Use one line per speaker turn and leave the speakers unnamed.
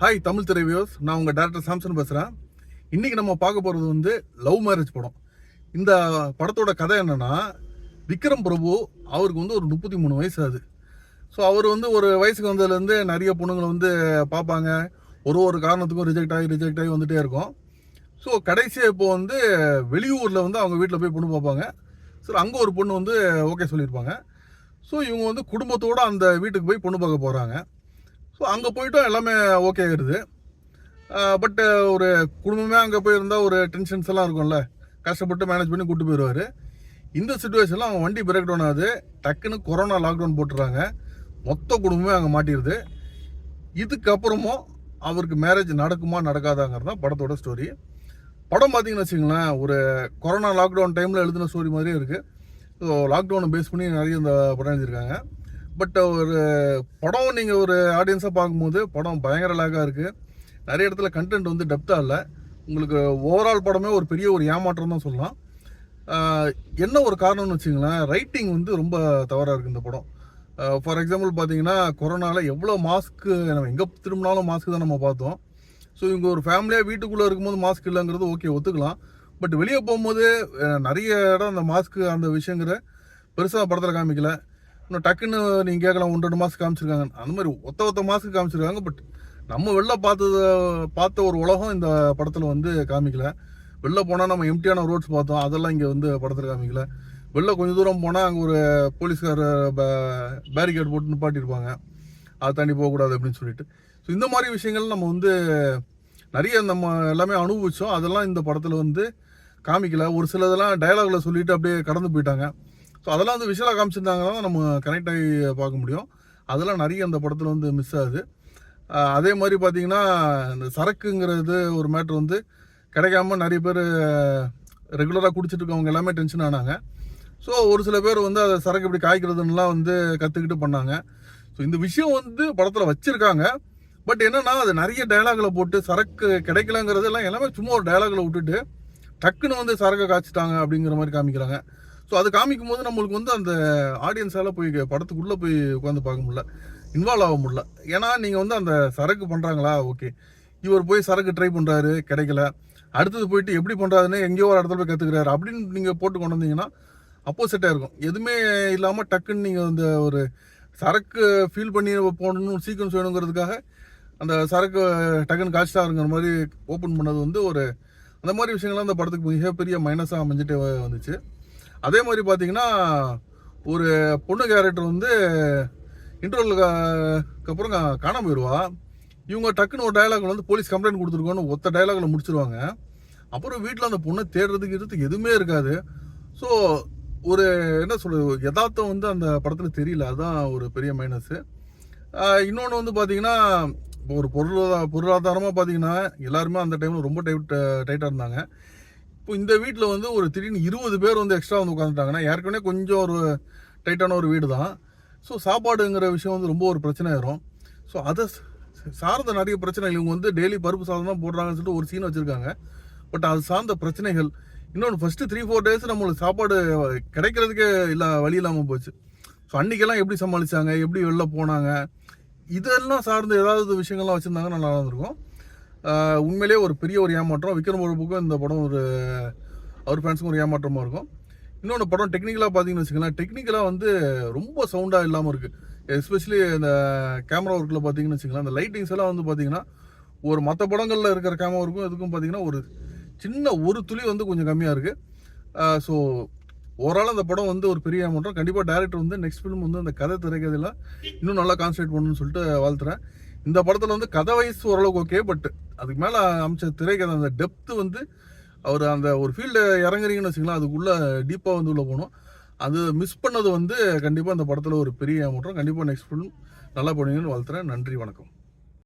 Hi Tamil திரைவியோஸ் நான் உங்கள் director Samson பேசுகிறேன் இன்றைக்கி நம்ம பார்க்க போகிறது வந்து லவ் மேரேஜ் படம். இந்த படத்தோட கதை என்னென்னா விக்ரம் பிரபு அவருக்கு வந்து ஒரு முப்பத்தி மூணு வயசு ஆகுது. ஸோ அவர் வந்து ஒரு வயசுக்கு வந்ததுலேருந்து நிறைய பொண்ணுங்களை வந்து பார்ப்பாங்க. ஒரு ஒரு காரணத்துக்கும் ரிஜெக்ட் ஆகி ரிஜெக்ட் ஆகி வந்துகிட்டே இருக்கும். ஸோ கடைசியாக இப்போ வந்து வெளியூரில் வந்து அவங்க வீட்டில் போய் பொண்ணு பார்ப்பாங்க. சரி அங்கே ஒரு பொண்ணு வந்து ஓகே சொல்லியிருப்பாங்க. ஸோ இவங்க வந்து குடும்பத்தோடு அந்த வீட்டுக்கு போய் பொண்ணு பார்க்க போகிறாங்க ஸோ அங்கே போயிட்டும் எல்லாமே ஓகே ஆகிடுது பட்டு ஒரு குடும்பமே அங்கே போயிருந்தால் ஒரு டென்ஷன்ஸ் எல்லாம் இருக்கும்ல. கஷ்டப்பட்டு மேனேஜ் பண்ணி கூட்டு போயிடுவார் இந்த சுச்சுவேஷனில் அவங்க வண்டி பிரேக் டவுன் ஆகுது. டக்குன்னு கொரோனா லாக்டவுன் போட்டுறாங்க. மொத்த குடும்பமே அங்கே மாட்டிடுது. இதுக்கப்புறமும் அவருக்கு மேரேஜ் நடக்குமா நடக்காதாங்கிறது தான் படத்தோட ஸ்டோரி படம் பார்த்தீங்கன்னு வச்சுங்களேன் ஒரு கொரோனா லாக்டவுன் டைமில் எழுதின ஸ்டோரி மாதிரியே இருக்குது ஸோ லாக்டவுனை பேஸ் பண்ணி நிறைய இந்த படம் எழுதியிருக்காங்க. பட் ஒரு படம் நீங்கள் ஒரு ஆடியன்ஸாக பார்க்கும்போது படம் பயங்கர லாகாக இருக்குது நிறைய இடத்துல கண்டென்ட் வந்து டெப்த்தாக இல்லை. உங்களுக்கு ஓவரால் படமே ஒரு பெரிய ஒரு ஏமாற்றம் தான் சொல்லலாம். என்ன ஒரு காரணம்னு வச்சுங்களேன் ரைட்டிங் வந்து ரொம்ப தவறாக இருக்குது இந்த படம். ஃபார் எக்ஸாம்பிள் பார்த்தீங்கன்னா கொரோனாவில் எவ்வளோ மாஸ்க்கு நம்ம எங்கே திரும்பினாலும் மாஸ்க்கு தான் நம்ம பார்த்தோம். ஸோ இவங்க ஒரு ஃபேமிலியாக வீட்டுக்குள்ளே இருக்கும்போது மாஸ்க் இல்லைங்கிறது ஓகே ஒத்துக்கலாம். பட் வெளியே போகும்போது நிறைய இடம் அந்த மாஸ்க்கு அந்த விஷயங்கிற பெருசாக படத்தில் காமிக்கல. இன்னும் டக்குன்னு நீங்கள் கேட்கலாம் ஒன்று ரெண்டு மாதம் காமிச்சிருக்காங்க. அந்த மாதிரி ஒத்த ஒத்த மாதத்துக்கு காமிச்சிருக்காங்க பட் நம்ம வெளில பார்த்தது பார்த்த ஒரு உலகம் இந்த படத்தில் வந்து காமிக்கல. வெளில போனால் நம்ம எம்டியான ரோட்ஸ் பார்த்தோம் அதெல்லாம் இங்கே வந்து படத்தில் காமிக்கல. வெளில கொஞ்சம் தூரம் போனால் அங்கே ஒரு போலீஸ்கார பேரிகேட் போட்டு நிப்பாட்டியிருப்பாங்க அதை தாண்டி போகக்கூடாது அப்படின்னு சொல்லிட்டு. ஸோ இந்த மாதிரி விஷயங்கள் நம்ம வந்து நிறைய நம்ம எல்லாமே அனுபவித்தோம் அதெல்லாம் இந்த படத்தில் வந்து காமிக்கல. ஒரு சிலதெல்லாம் டைலாகில் சொல்லிட்டு அப்படியே கடந்து போயிட்டாங்க. ஸோ அதெல்லாம் வந்து விஷுவலாக காமிச்சிருந்தாங்கன்னா தான் நம்ம கனெக்ட் ஆகி பார்க்க முடியும். அதெல்லாம் நிறைய அந்த படத்தில் வந்து மிஸ் ஆகுது. அதே மாதிரி பார்த்தீங்கன்னா இந்த சரக்குங்கிறது ஒரு மேட்ரு வந்து கிடைக்காம நிறைய பேர் ரெகுலராக குடிச்சிட்டு இருக்கவங்க எல்லாமே டென்ஷன் ஆனாங்க. ஸோ ஒரு சில பேர் வந்து அதை சரக்கு எப்படி காய்க்கிறதுலாம் வந்து கற்றுக்கிட்டு பண்ணாங்க. ஸோ இந்த விஷயம் வந்து படத்தில் வச்சுருக்காங்க. பட் என்னென்னா அது நிறைய டயலாகில் போட்டு சரக்கு கிடைக்கலங்கிறது எல்லாம் எல்லாமே சும்மா ஒரு டைலாகில் விட்டுட்டு டக்குன்னு வந்து சரக்கை காய்ச்சிட்டாங்க அப்படிங்கிற மாதிரி காமிக்கிறாங்க. ஸோ அது காமிக்கும் போது நம்மளுக்கு வந்து அந்த ஆடியன்ஸால் போய் படத்துக்குள்ளே போய் உட்காந்து பார்க்க முடியல. இன்வால்வ் ஆக முடியல. ஏன்னா நீங்கள் வந்து அந்த சரக்கு பண்ணுறாங்களா ஓகே இவர் போய் சரக்கு ட்ரை பண்ணுறாரு கிடைக்கல. அடுத்தது போயிட்டு எப்படி பண்ணுறாருன்னு எங்கேயோ ஒரு இடத்துல போய் கற்றுக்கிறாரு அப்படின்னு நீங்கள் போட்டு கொண்டு வந்தீங்கன்னா அப்போசிட்டாக இருக்கும். எதுவுமே இல்லாமல் டக்குன்னு நீங்கள் அந்த ஒரு சரக்கு ஃபீல் பண்ணி போடணும் சீக்வன்ஸ் வேணுங்கிறதுக்காக அந்த சரக்கு டக்குன்னு காய்ச்சிட்டாருங்கிற மாதிரி ஓப்பன் பண்ணது வந்து ஒரு அந்த மாதிரி விஷயங்கள்லாம் அந்த படத்துக்கு மிகப்பெரிய மைனஸாக அமைஞ்சிட்டே வந்துச்சு. அதே மாதிரி பார்த்தீங்கன்னா ஒரு பொண்ணு கேரக்டர் வந்து இன்டர்வலுக்கு அப்புறம் கா- காணாம போயிடுவா இவங்க டக்குன்னு ஒரு டைலாக் வந்து போலீஸ் கம்ப்ளைண்ட் கொடுத்துருக்கோன்னு ஒத்த டைலாகில் முடிச்சிருவாங்க. அப்புறம் வீட்டில் அந்த பொண்ணை தேடுறதுக்கு இதுக்கு எதுவுமே இருக்காது. ஸோ ஒரு என்ன சொல்கிறது யதார்த்தம் வந்து அந்த படத்தில் தெரியல. அதுதான் ஒரு பெரிய மைனஸு இன்னொன்று வந்து பார்த்தீங்கன்னா இப்போ ஒரு பொருளாதார பொருளாதாரமாக பார்த்தீங்கன்னா எல்லாருமே அந்த டைமில் ரொம்ப டைட் டைட்டாக இருந்தாங்க. இப்போ இந்த வீட்டில் வந்து ஒரு திடீர்னு இருபது பேர் வந்து எக்ஸ்ட்ரா வந்து உட்காந்துட்டாங்கன்னா ஏற்கனவே கொஞ்சம் ஒரு டைட்டான ஒரு வீடு தான் ஸோ சாப்பாடுங்கிற விஷயம் வந்து ரொம்ப ஒரு பிரச்சனை ஆயிரும் ஸோ அதை சார்ந்த நிறைய பிரச்சனைகள் இவங்க வந்து டெய்லி பருப்பு சாதம் தான் போடுறாங்கன்னு சொல்லிட்டு ஒரு சீன் வச்சுருக்காங்க. பட் அது சார்ந்த பிரச்சனைகள் இன்னொன்று ஃபஸ்ட்டு த்ரீ ஃபோர் டேஸ் நம்மளுக்கு சாப்பாடு கிடைக்கிறதுக்கே இல்லை வழி இல்லாமல் போச்சு. ஸோ அன்றைக்கெல்லாம் எப்படி சமாளிச்சாங்க எப்படி வெளில போனாங்க இதெல்லாம் சார்ந்த ஏதாவது விஷயங்கள்லாம் வச்சுருந்தாங்கன்னா நல்லா இருந்திருக்கும். உண்மையிலேயே ஒரு பெரிய ஒரு ஏமாற்றம். விக்ரம் பிரபுக்கும் இந்த படம் ஒரு அவர் ஃபேன்ஸுக்கும் ஒரு ஏமாற்றமாக இருக்கும். இன்னொன்று படம் டெக்னிக்கலாக பார்த்தீங்கன்னு வச்சுக்கலாம் டெக்னிக்கலாக வந்து ரொம்ப சவுண்டாக இல்லாமல் இருக்குது எஸ்பெஷலி இந்த கேமரா ஒர்க்கில் பார்த்தீங்கன்னு வச்சுக்கலாம் அந்த லைட்டிங்ஸ் எல்லாம் வந்து பார்த்தீங்கன்னா ஒரு மற்ற படங்களில் இருக்கிற கேமரா ஒர்க்கும் இதுக்கும் பார்த்தீங்கன்னா ஒரு சின்ன ஒரு துளி வந்து கொஞ்சம் கம்மியாக இருக்குது ஸோ ஓவரால் அந்த படம் வந்து ஒரு பெரிய ஏமாற்றம். கண்டிப்பாக டேரக்டர் வந்து நெக்ஸ்ட் ஃபிலிம் வந்து அந்த கதை திரைக்கதையில் இன்னும் நல்லா கான்சன்ட்ரேட் பண்ணணும்னு சொல்லிட்டு வாழ்த்துறேன். இந்த படத்தில் வந்து கதை வைஸ் ஓரளவுக்கு ஓகே பட் அதுக்கு மேலே அமைச்ச திரைக்கதை அந்த டெப்த்து வந்து அவர் அந்த ஒரு ஃபீல்டு இறங்குறீங்கன்னு வச்சுக்கலாம் அதுக்குள்ளே டீப்பாக வந்து உள்ளே போகணும். அது மிஸ் பண்ணது வந்து கண்டிப்பாக இந்த படத்தில் ஒரு பெரிய மாற்றம் கண்டிப்பாக நெக்ஸ்ட் ஃபிலிம் நல்லா பண்ணுவீங்கன்னு வாழ்த்துறேன். நன்றி வணக்கம்.